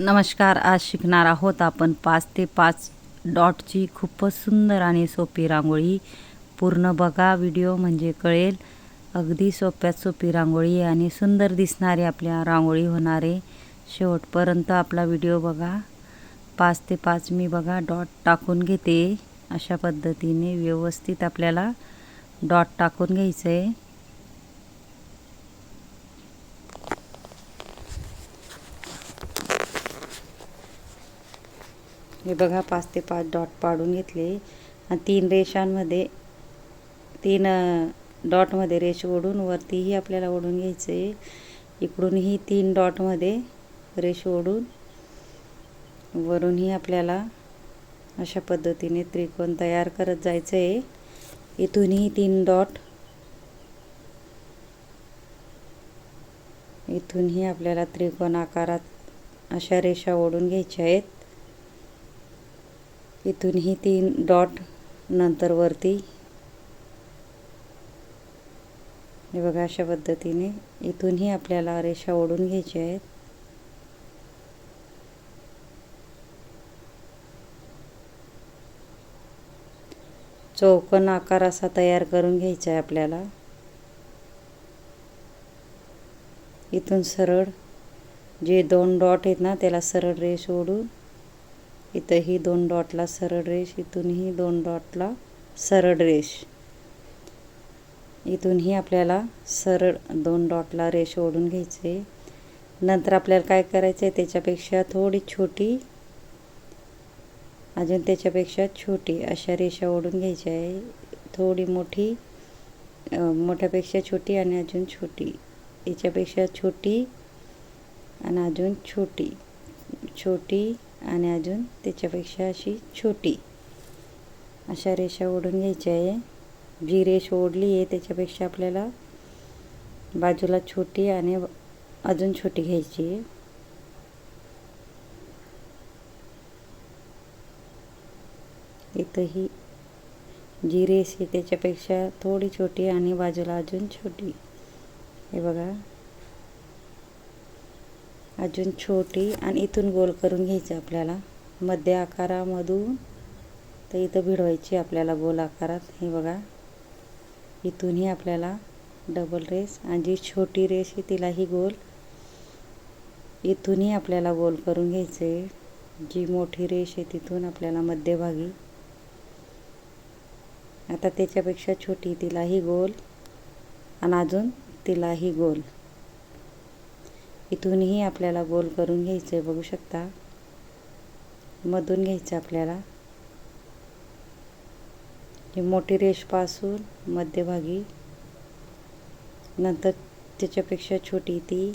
नमस्कार आज शिकणार आहोत आपण पाच ते पाच डॉटची खूपच सुंदर आणि सोपी रांगोळी. पूर्ण बघा व्हिडिओ म्हणजे कळेल. अगदी सोप्यात सोपी रांगोळी आणि सुंदर दिसणारी आपल्या रांगोळी होणारे. शेवटपर्यंत आपला व्हिडिओ बघा. पाच ते पाच मी बघा डॉट टाकून घेते. अशा पद्धतीने व्यवस्थित आपल्याला डॉट टाकून घ्यायचं आहे हे बघा पाच ते पाच डॉट पाडून घेतले. आणि तीन रेषांमध्ये तीन डॉटमध्ये रेष ओढून वरतीही आपल्याला ओढून घ्यायचं. आहे इकडूनही तीन डॉटमध्ये रेष ओढून वरूनही आपल्याला अशा पद्धतीने त्रिकोण तयार करत जायचं आहे इथूनही तीन डॉट इथूनही आपल्याला त्रिकोण आकारात अशा रेषा ओढून घ्यायच्या आहेत. इथूनही तीन डॉट नंतर वरती. हे बघा अशा पद्धतीने इथूनही आपल्याला रेषा ओढून घ्यायच्या आहेत. चौकन आकार असा तयार करून घ्यायचा आहे आपल्याला. इथून सरळ जे दोन डॉट आहेत ना त्याला सरळ रेष ओढून इथंही दोन डॉटला सरळ रेष इथूनही दोन डॉटला सरळ रेष. इथूनही आपल्याला सरळ दोन डॉटला रेष ओढून घ्यायचे. नंतर आपल्याला काय करायचं आहे त्याच्यापेक्षा थोडी छोटी अजून त्याच्यापेक्षा छोटी अशा रेषा ओढून घ्यायच्या आहे. थोडी मोठी मोठ्यापेक्षा छोटी आणि अजून छोटी. याच्यापेक्षा छोटी आणि अजून छोटी. छोटी आणि अजून त्याच्यापेक्षा अशी छोटी. अशा रेषा ओढून घ्यायच्या आहे. जी रेष ओढली आहे त्याच्यापेक्षा आपल्याला बाजूला छोटी आणि अजून छोटी घ्यायची आहे. इथंही जी रेस आहे त्याच्यापेक्षा थोडी छोटी आणि बाजूला अजून छोटी. हे बघा. अजून छोटी आणि इथून गोल करून घ्यायचं आपल्याला. मध्य आकारामधून तर इथं भिडवायची आपल्याला गोल आकारात. हे बघा. इथूनही आपल्याला डबल रेस आणि जी छोटी रेस आहे तिलाही गोल. इथूनही आपल्याला गोल करून घ्यायचं. आहे जी मोठी रेष आहे तिथून आपल्याला मध्यभागी. आता त्याच्यापेक्षा छोटी तिलाही गोल आणि अजून तिलाही गोल. इथूनही आपल्याला गोल करून घ्यायचं आहे बघू शकता. मधून घ्यायचं आपल्याला. ही मोठी रेषपासून मध्यभागी. नंतर त्याच्यापेक्षा छोटी ती.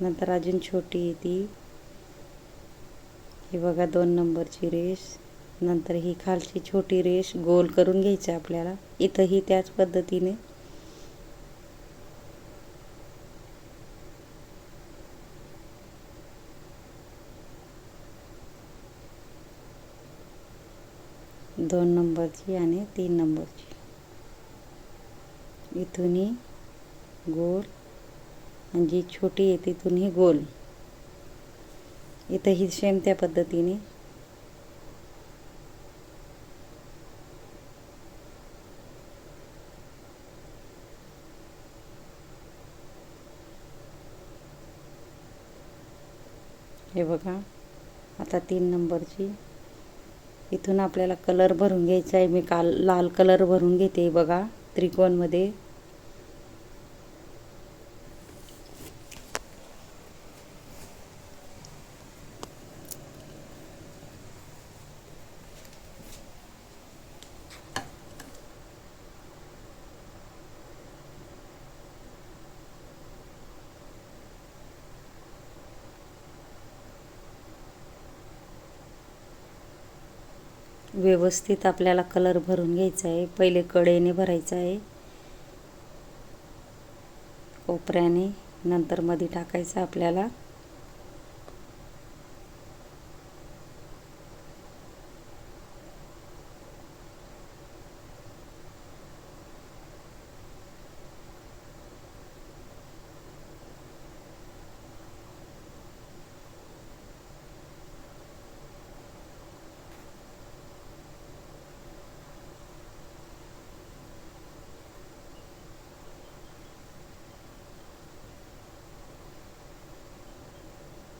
नंतर अजून छोटी ती. ही बघा दोन नंबरची रेष. नंतर ही खालची छोटी रेष गोल करून घ्यायची आपल्याला. इथंही त्याच पद्धतीने. दोन नंबरची आणि तीन नंबरची. इथूनही गोल. आणि जी छोटी आहे तिथूनही गोल. इथंही सेम त्या पद्धतीने. हे बघा. आता तीन नंबरची. इथून आपल्याला कलर भरून घ्यायचा आहे. मी काल लाल कलर भरून घेते बघा त्रिकोणमध्ये. व्यवस्थित आपल्याला कलर भरून घ्यायचा आहे. पहिले कडेने भरायचा आहे. कोपऱ्याने नंतर मध्ये टाकायचं आपल्याला.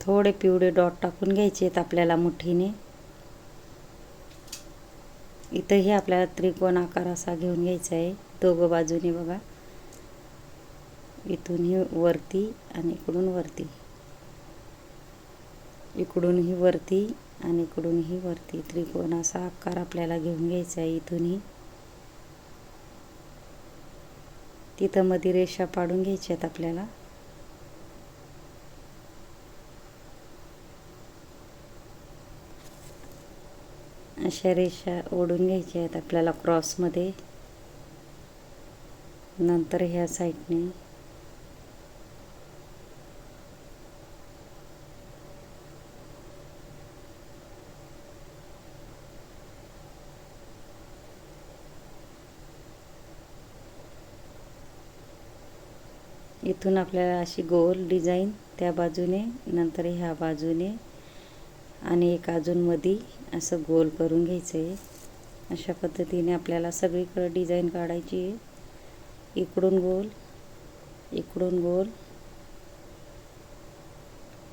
थोडे पिवळे डॉट टाकून घ्यायचे आहेत आपल्याला मुठीने. इथंही आपल्याला त्रिकोण आकार असा घेऊन घ्यायचा आहे. दोघं बाजूने बघा. इथूनही वरती आणि इकडून वरती. इकडूनही वरती आणि इकडूनही वरती. त्रिकोण असा आकार आपल्याला घेऊन घ्यायचा आहे इथूनही. तिथं मध्ये रेषा पाडून घ्यायच्या आहेत आपल्याला. अशा रेषा ओढून घ्यायच्या आहेत आपल्याला क्रॉसमध्ये नंतर ह्या साईडने इथून आपल्याला अशी गोल डिझाईन त्या बाजूने नंतर ह्या बाजूने आणि एक अजून मधी असं गोल करून घ्यायचं आहे अशा पद्धतीने आपल्याला सगळीकडे डिझाईन काढायची आहे. इकडून गोल इकडून गोल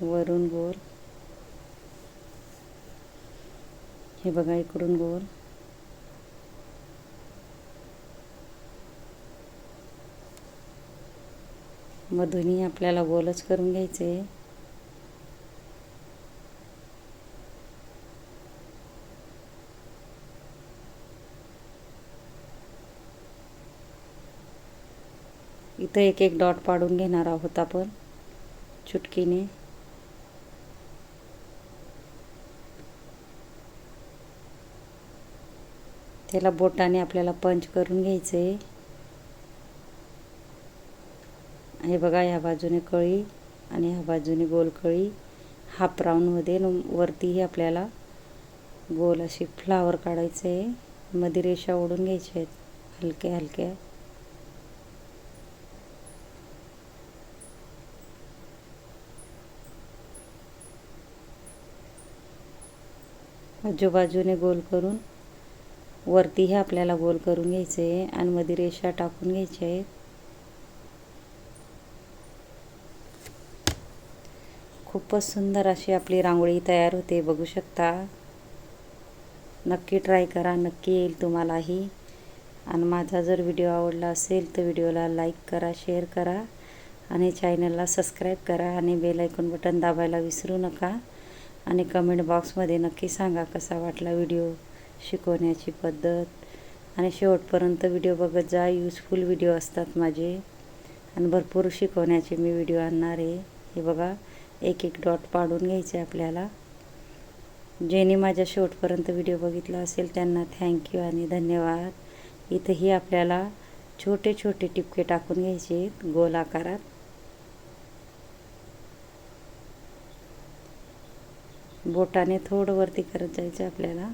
वरून गोल. हे बघा इकडून गोल. मधूनही आपल्याला गोलच करून घ्यायचं आहे इथं एक एक डॉट पाडून घेणार आहोत आपण. चुटकीने. त्याला बोटाने आपल्याला पंच करून घ्यायचं. आहे हे बघा ह्या बाजूने कळी आणि ह्या बाजूने गोल कळी. हाफ राऊंडमध्ये वरतीही आपल्याला गोल अशी फ्लावर काढायचं. आहे मध्ये रेषा ओढून घ्यायच्या आहेत. हलक्या हलक्या. आजूबाजूने गोल करून वरतीही आपल्याला गोल करून घ्यायचे आहे आणि मध्ये रेषा टाकून घ्यायच्या आहेत. खूपच सुंदर अशी आपली रांगोळी तयार होते बघू शकता. नक्की ट्राय करा नक्की येईल तुम्हालाही. आणि माझा जर व्हिडिओ आवडला असेल तर व्हिडिओला लाईक करा शेअर करा आणि चॅनलला सबस्क्राईब करा आणि बेल आयकॉन बटन दाबायला विसरू नका. आणि कमेंट बॉक्समध्ये नक्की सांगा कसा वाटला व्हिडिओ शिकवण्याची पद्धत. आणि शेवटपर्यंत व्हिडिओ बघत जा यूजफुल व्हिडिओ असतात माझे. आणि भरपूर शिकवण्याचे मी व्हिडिओ आणणार आहे. हे बघा एक एक डॉट पाडून घ्यायचे आपल्याला. ज्यांनी माझ्या शेवटपर्यंत व्हिडिओ बघितला असेल त्यांना थँक्यू आणि धन्यवाद. इथंही आपल्याला छोटे छोटे टिपके टाकून घ्यायचे गोल आकारात. बोटाने थोडं वरती करत जायचं आपल्याला.